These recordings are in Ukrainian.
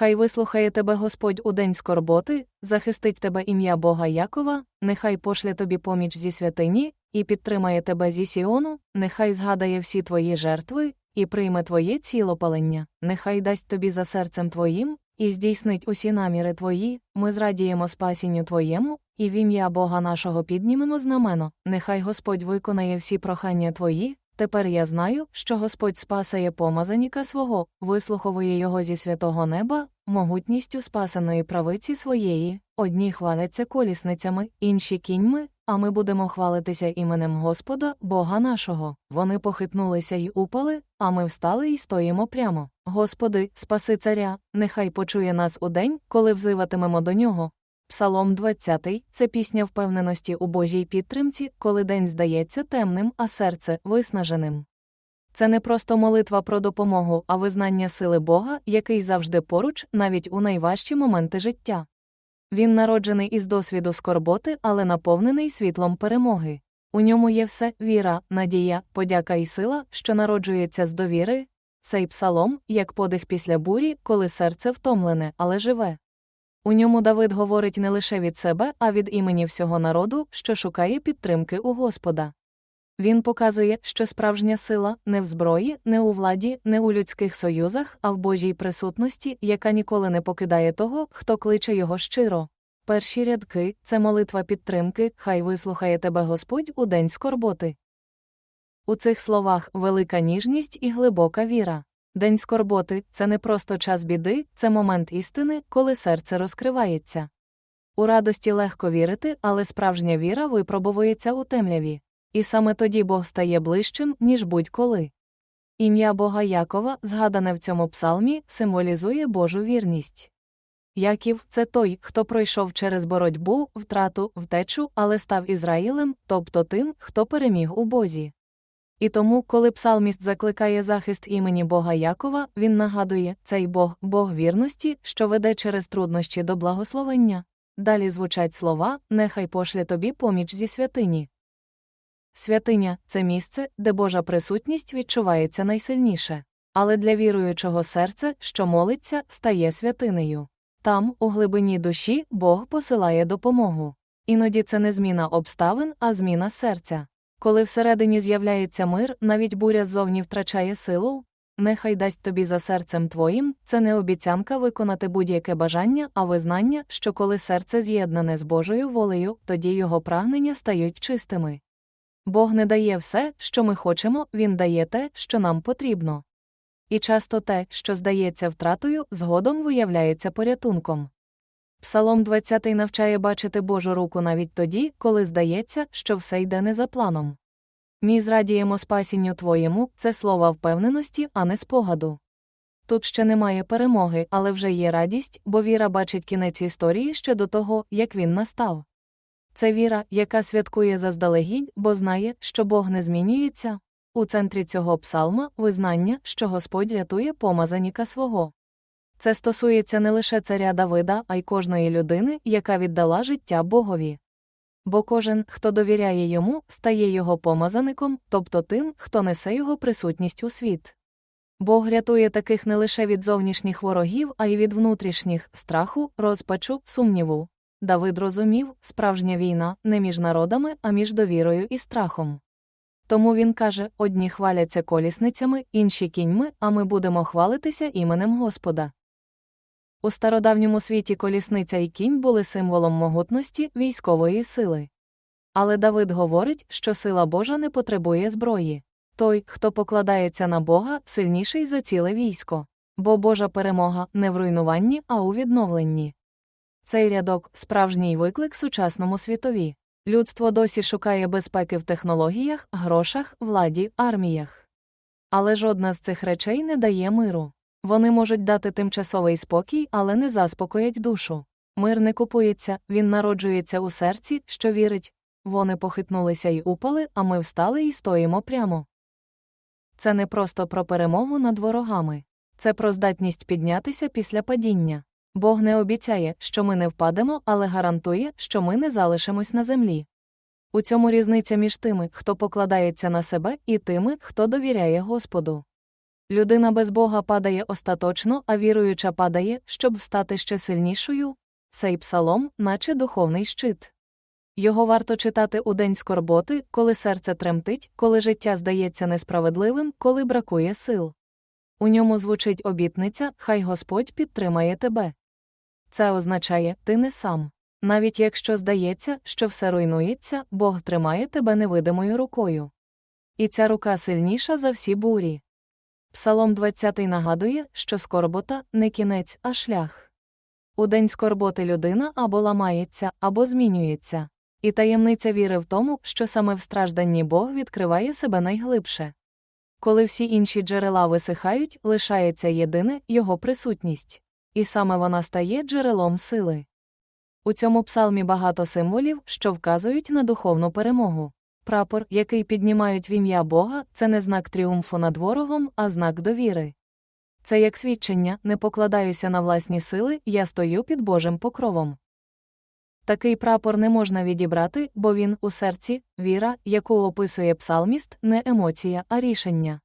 Хай вислухає тебе Господь у день скорботи, захистить тебе ім'я Бога Якова, нехай пошле тобі поміч зі святині, і підтримає тебе зі Сіону, нехай згадає всі твої жертви, і прийме твоє цілопалення, нехай дасть тобі за серцем твоїм, і здійснить усі наміри твої, ми зрадіємо спасінню твоєму, і в ім'я Бога нашого піднімемо знамено, нехай Господь виконає всі прохання твої. Тепер я знаю, що Господь спасає помазаніка свого, вислуховує його зі святого неба, могутністю спасеної правиці своєї, одні хваляться колісницями, інші кіньми, а ми будемо хвалитися іменем Господа, Бога нашого. Вони похитнулися й упали, а ми встали і стоїмо прямо. Господи, спаси царя, нехай почує нас у день, коли взиватимемо до нього. Псалом 20 – це пісня впевненості у Божій підтримці, коли день здається темним, а серце виснаженим. Це не просто молитва про допомогу, а визнання сили Бога, який завжди поруч, навіть у найважчі моменти життя. Він народжений із досвіду скорботи, але наповнений світлом перемоги. У ньому є все віра, надія, подяка і сила, що народжується з довіри. Цей псалом, як подих після бурі, коли серце втомлене, але живе. У ньому Давид говорить не лише від себе, а від імені всього народу, що шукає підтримки у Господа. Він показує, що справжня сила не в зброї, не у владі, не у людських союзах, а в Божій присутності, яка ніколи не покидає того, хто кличе його щиро. Перші рядки це молитва підтримки, хай вислухає тебе Господь у день скорботи. У цих словах велика ніжність і глибока віра. День скорботи це не просто час біди, це момент істини, коли серце розкривається. У радості легко вірити, але справжня віра випробовується у темряві. І саме тоді Бог стає ближчим, ніж будь-коли. Ім'я Бога Якова, згадане в цьому псалмі, символізує Божу вірність. Яків це той, хто пройшов через боротьбу, втрату, втечу, але став Ізраїлем, тобто тим, хто переміг у Бозі. І тому, коли псалміст закликає захист імені Бога Якова, він нагадує цей Бог, Бог вірності, що веде через труднощі до благословення. Далі звучать слова Нехай пошле тобі поміч зі святині. Святиня це місце, де Божа присутність відчувається найсильніше. Але для віруючого серця, що молиться, стає святинею. Там, у глибині душі, Бог посилає допомогу. Іноді це не зміна обставин, а зміна серця. Коли всередині з'являється мир, навіть буря ззовні втрачає силу, нехай дасть тобі за серцем твоїм, це не обіцянка виконати будь-яке бажання, а визнання, що коли серце з'єднане з Божою волею, тоді його прагнення стають чистими. Бог не дає все, що ми хочемо, Він дає те, що нам потрібно. І часто те, що здається втратою, згодом виявляється порятунком. Псалом 20 навчає бачити Божу руку навіть тоді, коли здається, що все йде не за планом. Мій зрадіємо спасінню твоєму це слова впевненості, а не спогаду. Тут ще немає перемоги, але вже є радість, бо віра бачить кінець історії ще до того, як він настав. Це віра, яка святкує заздалегідь, бо знає, що Бог не змінюється. У центрі цього псалма визнання, що Господь рятує помазаніка свого. Це стосується не лише царя Давида, а й кожної людини, яка віддала життя Богові. Бо кожен, хто довіряє йому, стає його помазаником, тобто тим, хто несе його присутність у світ. Бог рятує таких не лише від зовнішніх ворогів, а й від внутрішніх страху, розпачу, сумніву. Давид розумів, справжня війна не між народами, а між довірою і страхом. Тому він каже: одні хваляться колісницями, інші кіньми, а ми будемо хвалитися іменем Господа. У стародавньому світі колісниця і кінь були символом могутності військової сили. Але Давид говорить, що сила Божа не потребує зброї. Той, хто покладається на Бога, сильніший за ціле військо. Бо Божа перемога не в руйнуванні, а у відновленні. Цей рядок справжній виклик сучасному світові. Людство досі шукає безпеки в технологіях, грошах, владі, арміях. Але жодна з цих речей не дає миру. Вони можуть дати тимчасовий спокій, але не заспокоять душу. Мир не купується, він народжується у серці, що вірить. Вони похитнулися й упали, а ми встали і стоїмо прямо. Це не просто про перемогу над ворогами, це про здатність піднятися після падіння. Бог не обіцяє, що ми не впадемо, але гарантує, що ми не залишимось на землі. У цьому різниця між тими, хто покладається на себе, і тими, хто довіряє Господу. Людина без Бога падає остаточно, а віруюча падає, щоб встати ще сильнішою. Цей псалом, наче духовний щит. Його варто читати у день скорботи, коли серце тремтить, коли життя здається несправедливим, коли бракує сил. У ньому звучить обітниця, хай Господь підтримає тебе. Це означає, ти не сам. Навіть якщо здається, що все руйнується, Бог тримає тебе невидимою рукою. І ця рука сильніша за всі бурі. Псалом 20 нагадує, що скорбота не кінець, а шлях. У день скорботи людина або ламається, або змінюється. І таємниця віри в тому, що саме в стражданні Бог відкриває себе найглибше. Коли всі інші джерела висихають, лишається єдине його присутність. І саме вона стає джерелом сили. У цьому псалмі багато символів, що вказують на духовну перемогу. Прапор, який піднімають в ім'я Бога, це не знак тріумфу над ворогом, а знак довіри. Це як свідчення, не покладаюся на власні сили, я стою під Божим покровом. Такий прапор не можна відібрати, бо він у серці, віра, яку описує псалміст, не емоція, а рішення.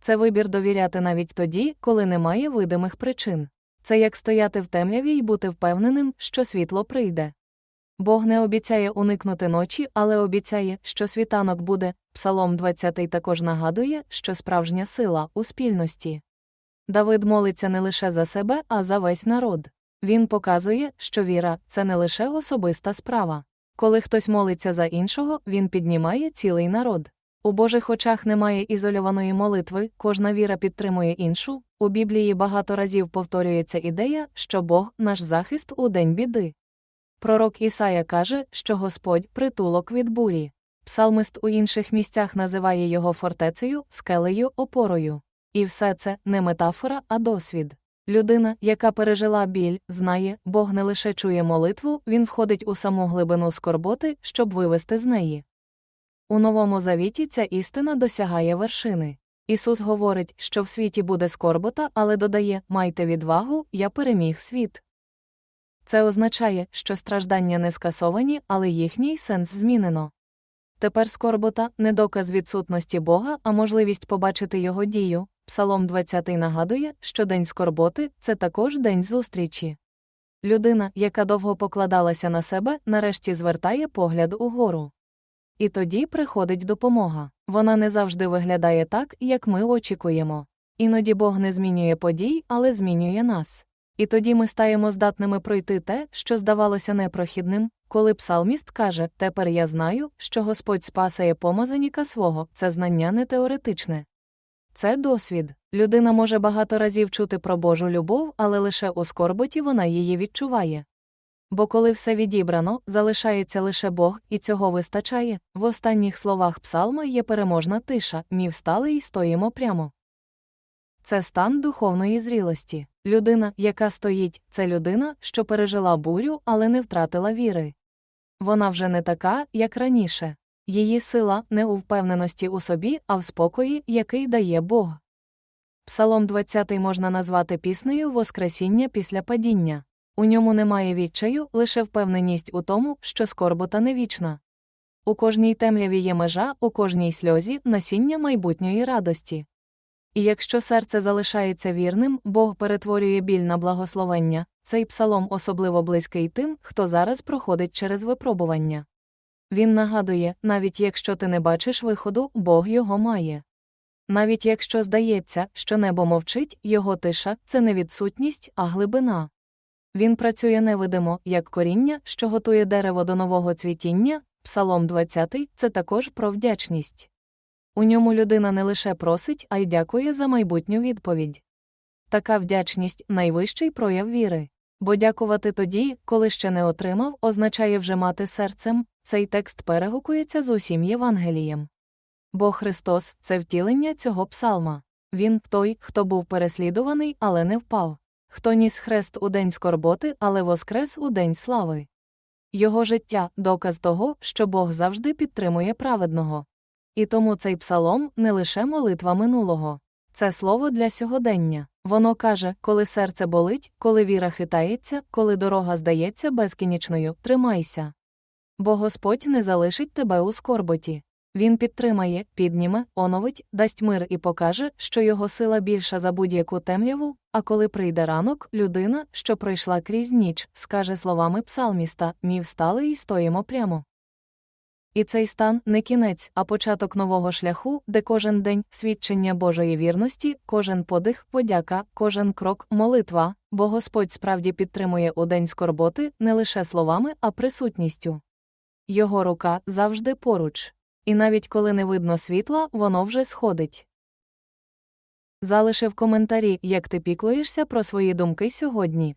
Це вибір довіряти навіть тоді, коли немає видимих причин. Це як стояти в темряві і бути впевненим, що світло прийде. Бог не обіцяє уникнути ночі, але обіцяє, що світанок буде. Псалом 20 також нагадує, що справжня сила у спільності. Давид молиться не лише за себе, а за весь народ. Він показує, що віра це не лише особиста справа. Коли хтось молиться за іншого, він піднімає цілий народ. У Божих очах немає ізольованої молитви, кожна віра підтримує іншу. У Біблії багато разів повторюється ідея, що Бог наш захист у день біди. Пророк Ісая каже, що Господь притулок від бурі. Псалмист у інших місцях називає його фортецею, скелею, опорою. І все це не метафора, а досвід. Людина, яка пережила біль, знає, Бог не лише чує молитву, він входить у саму глибину скорботи, щоб вивести з неї. У Новому Завіті ця істина досягає вершини. Ісус говорить, що в світі буде скорбота, але додає майте відвагу, я переміг світ. Це означає, що страждання не скасовані, але їхній сенс змінено. Тепер скорбота не доказ відсутності Бога, а можливість побачити його дію. Псалом 20 нагадує, що день скорботи це також день зустрічі. Людина, яка довго покладалася на себе, нарешті звертає погляд угору. І тоді приходить допомога. Вона не завжди виглядає так, як ми очікуємо. Іноді Бог не змінює подій, але змінює нас. І тоді ми стаємо здатними пройти те, що здавалося непрохідним, коли псалміст каже: Тепер я знаю, що Господь спасає помазаніка свого, це знання не теоретичне. Це досвід. Людина може багато разів чути про Божу любов, але лише у скорботі вона її відчуває. Бо коли все відібрано, залишається лише Бог, і цього вистачає. В останніх словах псалма є переможна тиша, мі встали і стоїмо прямо. Це стан духовної зрілості. Людина, яка стоїть, це людина, що пережила бурю, але не втратила віри. Вона вже не така, як раніше. Її сила не у впевненості у собі, а в спокої, який дає Бог. Псалом 20 можна назвати піснею Воскресіння після падіння. У ньому немає відчаю, лише впевненість у тому, що скорбота не вічна. У кожній темряві є межа, у кожній сльозі насіння майбутньої радості. І якщо серце залишається вірним, Бог перетворює біль на благословення, цей псалом особливо близький тим, хто зараз проходить через випробування. Він нагадує, навіть якщо ти не бачиш виходу, Бог його має. Навіть якщо здається, що небо мовчить, його тиша це не відсутність, а глибина. Він працює невидимо, як коріння, що готує дерево до нового цвітіння, Псалом 20 це також про вдячність. У ньому людина не лише просить, а й дякує за майбутню відповідь. Така вдячність найвищий прояв віри. Бо дякувати тоді, коли ще не отримав, означає вже мати серцем, цей текст перегукується з усім Євангелієм. Бо Христос це втілення цього псалма. Він той, хто був переслідуваний, але не впав, хто ніс хрест у день скорботи, але воскрес у день слави. Його життя доказ того, що Бог завжди підтримує праведного. І тому цей псалом не лише молитва минулого, це слово для сьогодення. Воно каже, коли серце болить, коли віра хитається, коли дорога здається безкінечною, тримайся. Бо Господь не залишить тебе у скорботі. Він підтримає, підніме, оновить, дасть мир і покаже, що його сила більша за будь-яку темряву, а коли прийде ранок, людина, що пройшла крізь ніч, скаже словами псалміста Мі встали і стоїмо прямо. І цей стан не кінець, а початок нового шляху, де кожен день свідчення Божої вірності, кожен подих, подяка, кожен крок молитва, бо Господь справді підтримує у день скорботи не лише словами, а присутністю. Його рука завжди поруч. І навіть коли не видно світла, воно вже сходить. Залиши в коментарі, як ти піклуєшся про свої думки сьогодні.